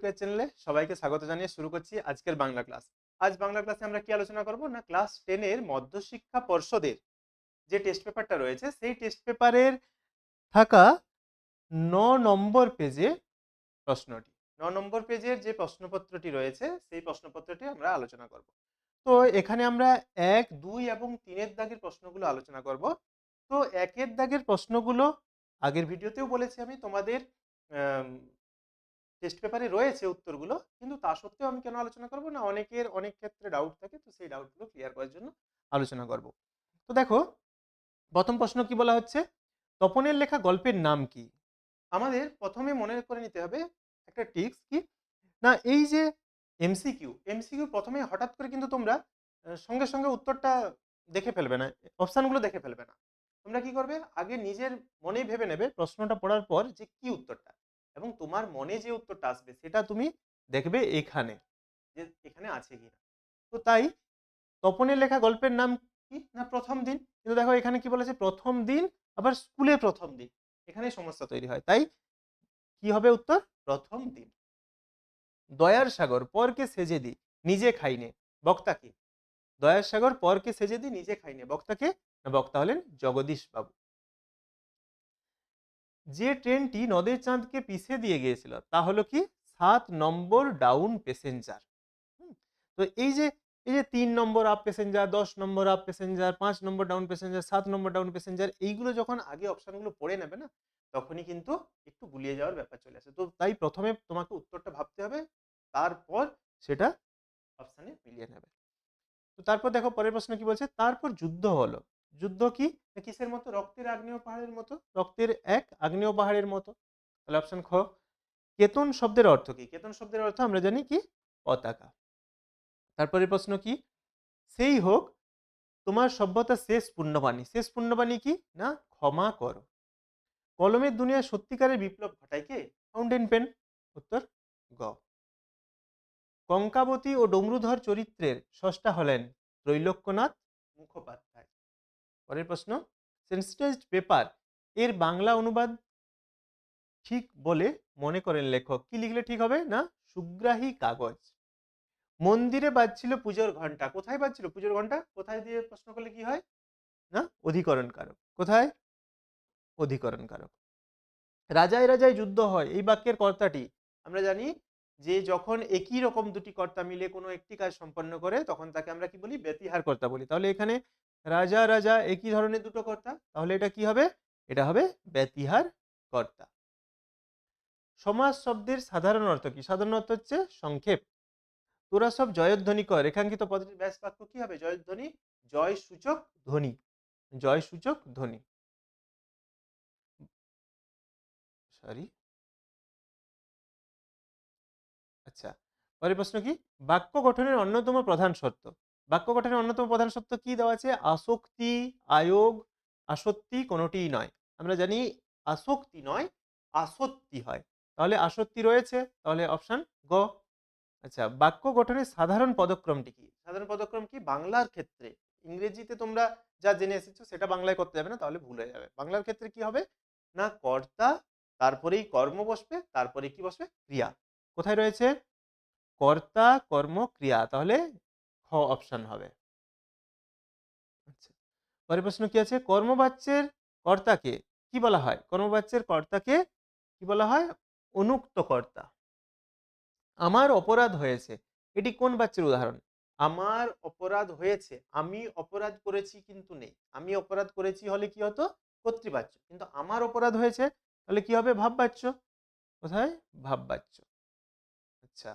টপিকের চ্যানেলে সবাইকে স্বাগত জানিয়ে শুরু করছি আজকের বাংলা ক্লাস। আজ বাংলা ক্লাসে আমরা কি আলোচনা করব? না, ক্লাস টেনের মধ্যশিক্ষা পর্ষদের যে টেস্ট পেপারটা রয়েছে, সেই টেস্ট পেপারের থাকা ন নম্বর পেজে প্রশ্নটি। ন নম্বর পেজের যে প্রশ্নপত্রটি রয়েছে, সেই প্রশ্নপত্রটি আমরা আলোচনা করব। তো এখানে আমরা এক, দুই এবং তিনের দাগের প্রশ্নগুলো আলোচনা করব। তো একের দাগের প্রশ্নগুলো আগের ভিডিওতেও বলেছি আমি, তোমাদের টেস্ট পেপারে রয়েছে উত্তরগুলো, কিন্তু তা সত্ত্বেও আমি কেন আলোচনা করব না? অনেকের অনেক ক্ষেত্রে ডাউট থাকে, তো সেই ডাউটগুলো ক্লিয়ার করার জন্য আলোচনা করব। তো দেখো, প্রথম প্রশ্ন কি বলা হচ্ছে? তপনের লেখা গল্পের নাম কি? আমাদের প্রথমে মনে করে নিতে হবে একটা টিক্স কি? না, এই যে এমসিকিউ এমসিকিউ প্রথমে হঠাৎ করে কিন্তু তোমরা সঙ্গে সঙ্গে উত্তরটা দেখে ফেলবে না অপশানগুলো দেখে ফেলবে না। তোমরা কি করবে? আগে নিজের মনেই ভেবে নেবে প্রশ্নটা পড়ার পর যে কি উত্তরটা। এবং তোমার মনে যে উত্তরটা আসবে, সেটা তুমি দেখবে এখানে যে এখানে আছে কিনা। তো তাই তপনের লেখা গল্পের নাম কি? না প্রথম দিন? কিন্তু দেখো এখানে কি বলেছে? প্রথম দিন, আবার স্কুলে প্রথম দিন। এখানে সমস্যা তৈরি হয়। তাই কি হবে উত্তর? প্রথম দিন। দয়ার সাগর, পরকে সেজে দি, নিজে খাইনে বক্তাকে। দয়ার সাগর, পরকে সেজে দি, নিজে খাইনে বক্তাকে? বক্তা হলেন জগদীশ বাবু যে ট্রেনটি নদের চাঁদকে পিছে দিয়ে গিয়েছিল, তা হলো কি? সাত নম্বর ডাউন প্যাসেঞ্জার তো এই যে এই যে তিন নম্বর আপ প্যাসেঞ্জার দশ নম্বর আপ প্যাসেঞ্জার পাঁচ নম্বর ডাউন প্যাসেঞ্জার সাত নম্বর ডাউন প্যাসেঞ্জার এইগুলো যখন আগে অপশনগুলো পড়ে নেবে না, তখনই কিন্তু একটু গুলিয়ে যাওয়ার ব্যাপার চলে আসে। তো তাই প্রথমে তোমাকে উত্তরটা ভাবতে হবে, তারপর সেটা অপশানে মিলিয়ে নেবে। তো তারপর দেখো, পরের প্রশ্ন কি বলছে? তারপর যুদ্ধ হলো। যুদ্ধ কি? কিসের মতো? রক্তের আগ্নেয় পাহাড়ের মতো? রক্তের এক আগ্নেয় পাহাড়ের মতো? তাহলে অপশন খ। কেতন শব্দের অর্থ কি? কেতন শব্দের অর্থ আমরা জানি কি? পতাকা। তারপরে প্রশ্ন কি? সেই হোক, তোমার সভ্যতা শেষ পুণ্যবাণী। শেষ পুণ্যবাণী কি? না, ক্ষমা করো। কলমের দুনিয়ায় সত্যিকারের বিপ্লব ঘটায় কে? Fountain pen. উত্তর, গ। কঙ্কাবতী ও ডমরুধর চরিত্রের ষষ্ঠা হলেন ত্রৈলোক্যনাথ মুখোপাধ্যায়। পরের প্রশ্ন, সেন্সিটাইজড পেপার এর বাংলা অনুবাদ ঠিক বলে মনে করেন লেখক। কি লিখলে ঠিক হবে না? সুগ্রাহী কাগজ। মন্দিরে বাজছিল পুজোর ঘণ্টা কোথায় বাজছিল পুজোর ঘণ্টা কোথায় দিয়ে প্রশ্ন করলে কি হয়? না? অধিকরণ কারক কোথায়? অধিকরণ কারক রাজায় রাজায় যুদ্ধ হয়। এই বাক্যের কর্তাটি, আমরা জানি যে যখন একই রকম দুটি কর্তা মিলে কোনো একটি কাজ সম্পন্ন করে, তখন তাকে আমরা কি বলি? ব্যতিহার কর্তা বলি। তাহলে এখানে রাজা রাজা, একই ধরনের দুটো কর্তা, তাহলে এটা কি হবে? এটা হবে ব্যতিহার কর্তা। সমাজ শব্দের সাধারণ অর্থ কি? সাধারণ অর্থ হচ্ছে সংক্ষেপ। তোরা সব জয়ধ্বনি কর। রেখাঙ্কিত পদটির ব্যাস বাক্য কি হবে? জয়ধ্বনি জয় সূচক ধ্বনি। জয় সূচক ধ্বনি। সরি আচ্ছা পরের প্রশ্ন কি? বাক্য গঠনের অন্যতম প্রধান শর্ত। বাক্য গঠনের অন্যতম প্রধান শর্ত কি দেওয়া আছে? আসক্তি, আয়োগ, আসক্তি কোনোটিই নয়। আমরা জানি আসক্তি নয়, আসক্তি হয়। তাহলে আসক্তি রয়েছে, তাহলে অপশান গ। আচ্ছা বাক্য গঠনের সাধারণ পদক্রমটি কি? সাধারণ পদক্রম কি? বাংলার ক্ষেত্রে। ইংরেজিতে তোমরা যা জেনে এসেছ সেটা বাংলায় করতে যাবে না, তাহলে ভুল হয়ে যাবে। বাংলার ক্ষেত্রে কি হবে? না, কর্তা, তারপরেই কর্ম বসবে তারপরে কি বসবে? ক্রিয়া। কোথায় রয়েছে? কর্তা, কর্ম, ক্রিয়া। তাহলে খ অপশন হবে। আচ্ছা। পরের প্রশ্ন কি আছে? কর্মবাচ্যের কর্তাকে কি বলা হয়? কর্মবাচ্যের কর্তাকে কি বলা হয়? অনুক্ত কর্তা। আমার অপরাধ হয়েছে। এটি কোন বাচ্চার উদাহরণ? আমার অপরাধ হয়েছে। আমি অপরাধ করেছি কিন্তু নেই। আমি অপরাধ করেছি হলে কি হতো? কর্তৃবাচ্য। কিন্তু আমার অপরাধ হয়েছে তাহলে কি হবে? ভাববাচ্য। কোথায়? ভাববাচ্য। আচ্ছা।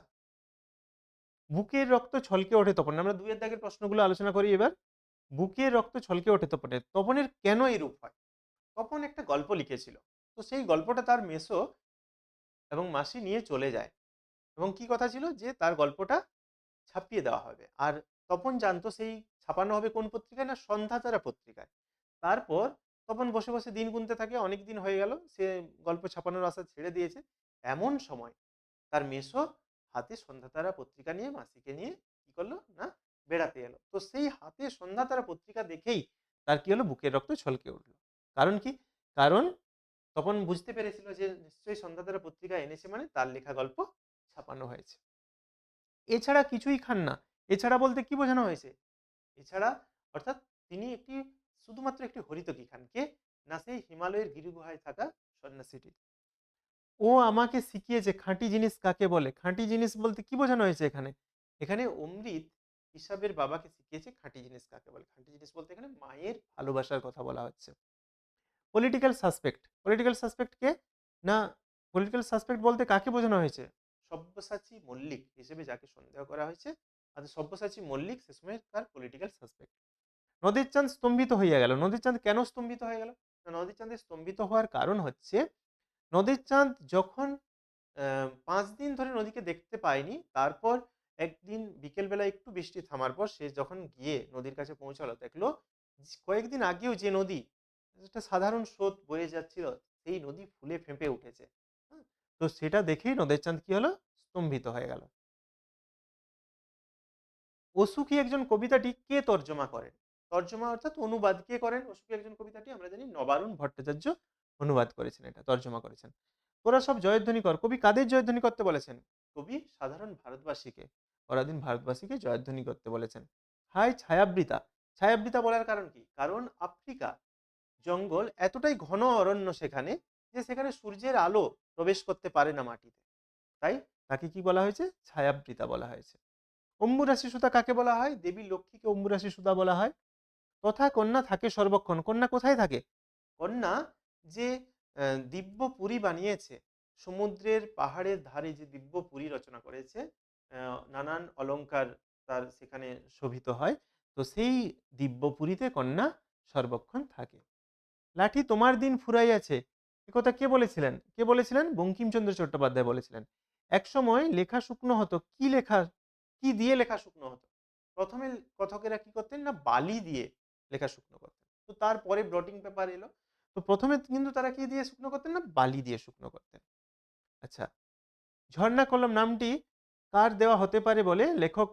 বুকের রক্ত ছলকে ওঠে তপন। আমরা দুইয়ের দাগের প্রশ্নগুলো আলোচনা করি এবার। বুকের রক্ত ছলকে ওঠে তপনের। তপনের কেন এই রূপ হয়? তপন একটা গল্প লিখেছিল। তো সেই গল্পটা তার মেসো এবং মাসি নিয়ে চলে যায়। এবং কি কথা ছিল? যে তার গল্পটা ছাপিয়ে দেওয়া হবে। আর তপন জানতো সেই ছাপানো হবে কোন পত্রিকায়? না সন্ধ্যাতারা পত্রিকায়। তারপর তপন বসে বসে দিন গুনতে থাকে। অনেক দিন হয়ে গেল। সে গল্প ছাপানোর আশা ছেড়ে দিয়েছে। এমন সময় তার মেসো হাতে সন্ধ্যাতারা পত্রিকা নিয়ে মাসিকে নিয়ে কি করল? না, বেড়াতে এলো। তো সেই হাতে সন্ধ্যাতারা পত্রিকা দেখেই তার কি হলো? বুকের রক্ত ছলকে উঠল। কারণ কি? কারণ তখন বুঝতে পেরেছিল যে নিশ্চয়ই সন্ধ্যাতারা পত্রিকা এনেছে মানে তার লেখা গল্প ছাপানো হয়েছে। এছাড়া কিছুই খান না। এছাড়া বলতে কি বোঝানো হয়েছে? এছাড়া অর্থাৎ তিনি একটি, শুধুমাত্র একটি হরিতকি খান কে না, সেই হিমালয়ের গিরিগুহায় থাকা সন্ন্যাসীটি ও আমাকে শিখিয়েছে খাঁটি জিনিস কাকে বলে? খাঁটি জিনিস বলতে কি বোঝানো হয়েছে এখানে? এখানে অমৃত হিসাবের বাবাকে শিখিয়েছে খাঁটি জিনিস কাকে বলে। খাঁটি জিনিস বলতে এখানে মায়ের ভালোবাসার কথা বলা হচ্ছে। পলিটিক্যাল সাসপেক্ট পলিটিক্যাল সাসপেক্ট কে? না পলিটিক্যাল সাসপেক্ট বলতে কাকে বোঝানো হয়েছে? সব্যসাচী মল্লিক হিসেবে যাকে সন্দেহ করা হয়েছে আর সব্যসাচী মল্লিক সে সময় তার পলিটিক্যাল সাসপেক্ট নদীর চাঁদ স্তম্ভিত হয়ে গেল। নদীর চাঁদ কেন স্তম্ভিত হয়ে গেল? নদীর চাঁদের স্তম্ভিত হওয়ার কারণ হচ্ছে নদীর চাঁদ যখন পাঁচ দিন ধরে নদীকে দেখতে পায়নি তারপর একদিন বিকেলবেলা একটু বৃষ্টি থামার পর সে যখন গিয়ে নদীর কাছে পৌঁছালো, দেখল কয়েকদিন আগেও যে নদী, একটা সাধারণ স্রোত বয়ে যাচ্ছিল, সেই নদী ফুলে ফেঁপে উঠেছে? তো সেটা দেখেই নদের চাঁদ কি হলো? স্তম্ভিত হয়ে গেল। অসুখী একজন কবিতাটি কে তর্জমা করেন? তর্জমা অর্থাৎ অনুবাদ কে করেন? অসুখী একজন কবিতাটি? আমরা জানি নবারুণ ভট্টাচার্য অনুবাদ করেছেন এটা, তর্জমা করেছেন। তোরা সব জয়ধ্বনি কর কবি কাদের জয়ধ্বনি করতে বলেছেন? কবি সাধারণ ভারতবাসীকে, পরাধীন ভারতবাসীকে জয়ধ্বনি করতে বলেছেন। হাই ছায়াবৃতা! ছায়াবৃতা বলার কারণ কি? কারণ আফ্রিকা জঙ্গল এতটাই ঘন অরণ্য সেখানে যে সেখানে সূর্যের আলো প্রবেশ করতে পারে না মাটিতে। তাই তাকে কি বলা হয়েছে? ছায়াবৃতা বলা হয়েছে। অম্বুরাশি সুতা কাকে বলা হয়? দেবী লক্ষ্মীকে অম্বুরাশি সুতা বলা হয়। তথা কন্যা থাকে সর্বক্ষণ। কন্যা কোথায় থাকে? কন্যা যে দিব্য পুরী বানিয়েছে, সমুদ্রের পাহাড়ের ধারে যে দিব্য পুরী রচনা করেছে নানান অলংকার তার সেখানে শোভিত হয়, তো সেই দিব্য পুরীতে কন্যা সর্বক্ষণ থাকে। লাঠি তোমার দিন ফুরাইয়াছে। কথা কে বলেছিলেন? কে বলেছিলেন? বঙ্কিমচন্দ্র চট্টোপাধ্যায় বলেছিলেন। এক সময় লেখা শুকনো হতো। কি লেখা, কি দিয়ে লেখা শুকনো হতো? প্রথমে কথকেরা কি করতেন না, বালি দিয়ে লেখা শুকনো করতেন। তো তারপরে ব্লটিং পেপার এলো। তো প্রথমে কিন্তু তারা কি দিয়ে শুকনো করতেন না? বালি দিয়ে শুকনো করতেন। আচ্ছা ঝর্ণা কলম নামটি কার দেওয়া হতে পারে বলে লেখক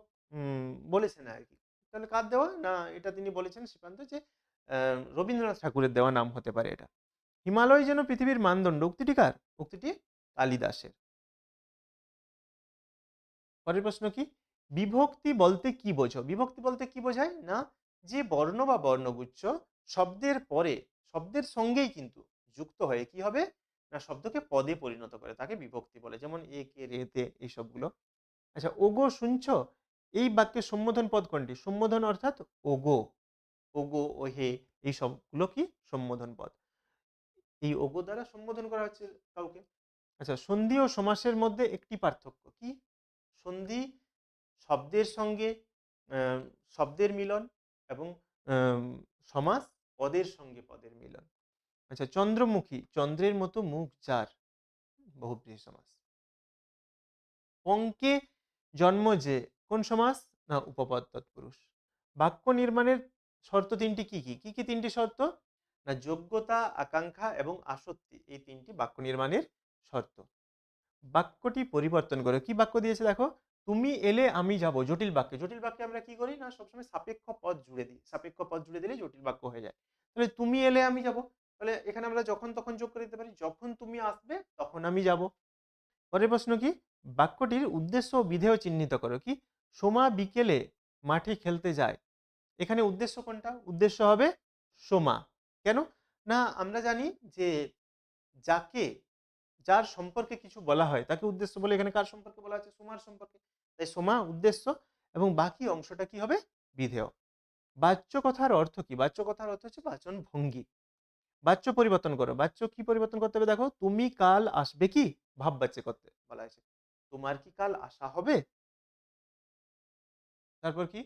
বলেছেন আর কি। তাহলে কার দেওয়া? না, এটা তিনি বলেছেন শ্রীকান্ত যে রবীন্দ্রনাথ ঠাকুরের দেওয়া নাম হতে পারে এটা। হিমালয় যেন পৃথিবীর মানদণ্ড, উক্তিটি কার? উক্তিটি কালিদাসের। পরের প্রশ্ন কি? বিভক্তি বলতে কি বোঝো? বিভক্তি বলতে কি বোঝায়? না, যে বর্ণ বা বর্ণগুচ্ছ শব্দের পরে শব্দের সঙ্গেই কিন্তু যুক্ত হয়ে কি হবে? না শব্দকে পদে পরিণত করে, তাকে বিভক্তি বলে। যেমন এ, কে, রে, তে এই সবগুলো। আচ্ছা ওগো শুনছ? এই বাক্যের সম্বোধন পদ কোনটি? সম্বোধন অর্থাৎ ওগো। ওগো ও হে এই সবগুলো কি? সম্বোধন পদ। এই ওগো দ্বারা সম্বোধন করা হচ্ছে কাউকে। আচ্ছা সন্ধি ও সমাসের মধ্যে একটি পার্থক্য কি? সন্ধি শব্দের সঙ্গে শব্দের মিলন এবং সমাস পদের সঙ্গে পদের মিলন। আচ্ছা চন্দ্রমুখী, চন্দ্রের মতো মুখ যার? বহুব্রীহি সমাস। পঙ্কে জন্ম যে, কোন সমাস? না, উপপদ তৎপুরুষ। বাক্য নির্মাণের শর্ত তিনটি কি কি? কি কি তিনটি শর্ত? না, যোগ্যতা, আকাঙ্ক্ষা এবং আসক্তি, এই তিনটি বাক্য নির্মাণের শর্ত। বাক্যটি পরিবর্তন করো। কি বাক্য দিয়েছে দেখো? তুমি এলে আমি যাব। জটিল বাক্যে। জটিল বাক্যে আমরা কি করি না, সবসময় সাপেক্ষ পদ জুড়ে দিই। সাপেক্ষ পদ জুড়ে দিলে জটিল বাক্য হয়ে যায়। তাহলে তুমি এলে আমি যাব। তাহলে এখানে আমরা যখন তখন যোগ করে দিতে পারি। যখন তুমি আসবে, তখন আমি যাব। পরের প্রশ্ন কি? বাক্যটির উদ্দেশ্য ও বিধেয় চিহ্নিত করো কি? সোমা বিকেলে মাঠে খেলতে যায়। এখানে উদ্দেশ্য কোনটা? উদ্দেশ্য হবে সোমা। কেন? না, আমরা জানি যে যাকে, যার সম্পর্কে কিছু বলা হয়, তাকে উদ্দেশ্য বলে এখানে কার সম্পর্কে বলা হচ্ছে সোমার সম্পর্কে। তাই সোমা, উদ্দেশ্য এবং বাকি অংশটা কি হবে? বিধেয়। বাচ্য কথার অর্থ কি? বাচ্য কথার অর্থ হচ্ছে বাচন ভঙ্গি। বাচ্য পরিবর্তন করো। বাচ্য কি পরিবর্তন করতে হবে দেখো? তুমি কাল আসবে কি? ভাব বাচ্চে করতে বলা হয়েছে। তোমার কি কাল আসা হবে? তারপর কি?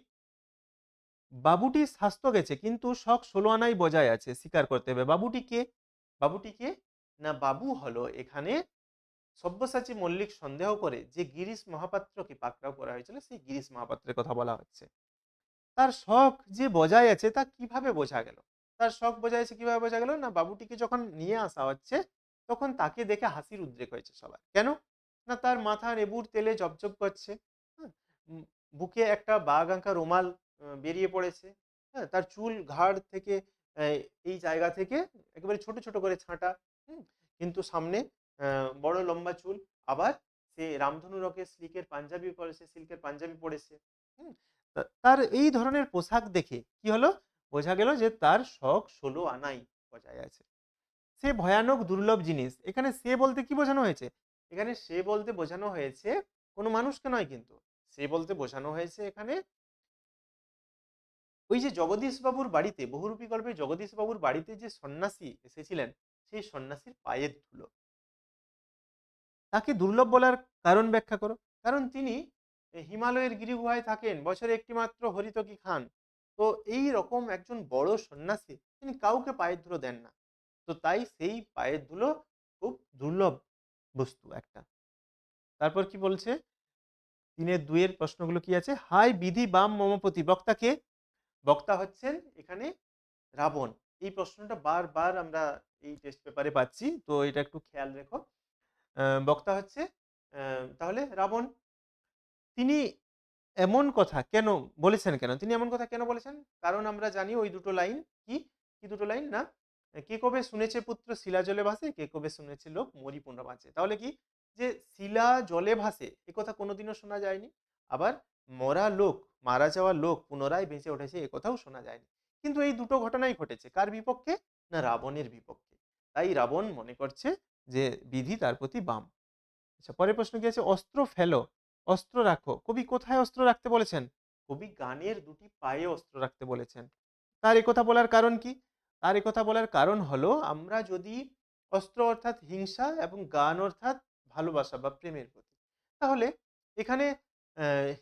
বাবুটি স্বাস্থ্য গেছে, কিন্তু শখ ষোলো আনাই বজায় আছে, স্বীকার করতে হবে। বাবুটি কে? বাবুটি কে? না, বাবু হলো এখানে সব্যসাচী মল্লিক সন্দেহ করে যে গিরিশ মহাপাত্রকে পাকড়াও করা হয়েছিল সেই গিরিশ মহাপাত্রের কথা বলা হচ্ছে। তার শখ যে বজায় আছে তা কীভাবে বোঝা গেল? তার শখ বজায় আছে কীভাবে বোঝা গেল? না বাবুটিকে যখন নিয়ে আসা হচ্ছে তখন তাকে দেখে হাসির উদ্রেক হয়েছে সবার। কেন? না তার মাথা লেবুর তেলে জবজব করছে। হ্যাঁ, বুকে একটা বাঘ আঁকা রুমাল বেরিয়ে পড়েছে। হ্যাঁ তার চুল ঘাড় থেকে এই জায়গা থেকে একেবারে ছোট ছোট করে ছাঁটা। কিন্তু সামনে বড় লম্বা চুল, আবার সে রামধনু রকে সিল্কের পাঞ্জাবি পরেছে, সিল্কের পাঞ্জাবি পরেছে তার এই ধরনের পোশাক দেখে কি হলো? বোঝা গেল যে তার শখ ষোলো আনাই বজায় আছে। সে ভয়ানক দুর্লভ জিনিস। এখানে সে বলতে কি বোঝানো হয়েছে? এখানে সে বলতে বোঝানো হয়েছে, কোনো মানুষকে নয় কিন্তু, সে বলতে বোঝানো হয়েছে এখানে ওই যে জগদীশ বাবুর বাড়িতে, বহুরূপী গল্পে জগদীশ বাবুর বাড়িতে যে সন্ন্যাসী এসেছিলেন, সেই সন্ন্যাসীর পায়ের ধুলো। তাকে দুর্লভ বলার কারণ ব্যাখ্যা করো। কারণ তিনি হিমালয়ের গিরিগুহায় থাকেন, বছরে একটি মাত্র হরিতকি খান। তো এই রকম একজন বড় সন্ন্যাসী, তিনি কাউকে পায়ের ধুলো দেন না। তো তাই সেই পায়ের ধুলো খুব দুর্লভ বস্তু একটা। তারপর কি বলছে? তিনের দুয়ের প্রশ্নগুলো কি আছে? হাই বিধি বাম মমপতি বক্তাকে বক্তা হচ্ছেন এখানে রাবণ। এই প্রশ্নটা বারবার আমরা এই টেস্ট পেপারে পাচ্ছি, তো এটা একটু খেয়াল রেখো। বক্তা হচ্ছে তাহলে রাবণ, তিনি এমন কথা কেন বলেছেন কেন? তিনি এমন কথা কেন বলেছেন? কারণ আমরা জানি ওই দুটো লাইন কি? কি দুটো লাইন? না, কে কবে শুনেছে পুত্র শিলা জলে ভাসে, কে কবে শুনেছে লোক মরি পুনঃ বাঁচে। তাহলে কি? যে শিলা জলে ভাসে, এ কথা কোনোদিনও শোনা যায়নি। আবার মরা লোক, মারা যাওয়া লোক পুনরায় বেঁচে উঠেছে, এ কথাও শোনা যায়নি। কিন্তু এই দুটো ঘটনাই ঘটেছে। কার বিপক্ষে? না, রাবণের বিপক্ষে। তাই রাবণ মনে করছে যে বিধি তার প্রতি বাম। আচ্ছা পরের প্রশ্ন কি আছে? অস্ত্র ফেলো, অস্ত্র রাখো। কবি কোথায় অস্ত্র রাখতে বলেছেন? কবি গানের দুটি পায়ে অস্ত্র রাখতে বলেছেন। তার কথা বলার কারণ কি? তার কথা বলার কারণ হলো, আমরা যদি অস্ত্র অর্থাৎ হিংসা এবং গান অর্থাৎ ভালোবাসা বা প্রেমের প্রতি, তাহলে এখানে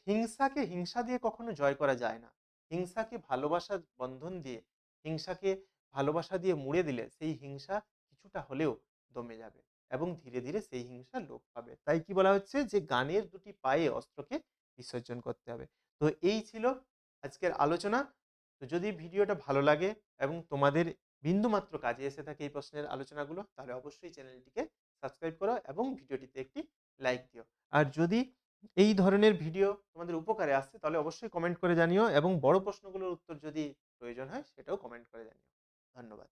হিংসাকে হিংসা দিয়ে কখনো জয় করা যায় না। হিংসাকে ভালোবাসার বন্ধন দিয়ে, হিংসাকে ভালোবাসা দিয়ে মুড়ে দিলে সেই হিংসা কিছুটা হলেও দমে যাবে এবং ধীরে ধীরে সেই হিংসা লোপ পাবে। তাই কি বলা হচ্ছে যে, গানের দুটি পায়ে অস্ত্রকে বিসর্জন করতে হবে। তো এই ছিল আজকের আলোচনা। তো যদি ভিডিওটা ভালো লাগে এবং তোমাদের বিন্দুমাত্র কাজে এসে থাকে এই প্রশ্নের আলোচনাগুলো, তাহলে অবশ্যই চ্যানেলটিকে সাবস্ক্রাইব করো এবং ভিডিওটিতে একটি লাইক দিও। আর যদি এই ধরনের ভিডিও তোমাদের উপকারে আসছে, তাহলে অবশ্যই কমেন্ট করে জানিও এবং বড় প্রশ্নগুলোর উত্তর যদি প্রয়োজন হয়, সেটাও কমেন্ট করে জানিও। ধন্যবাদ।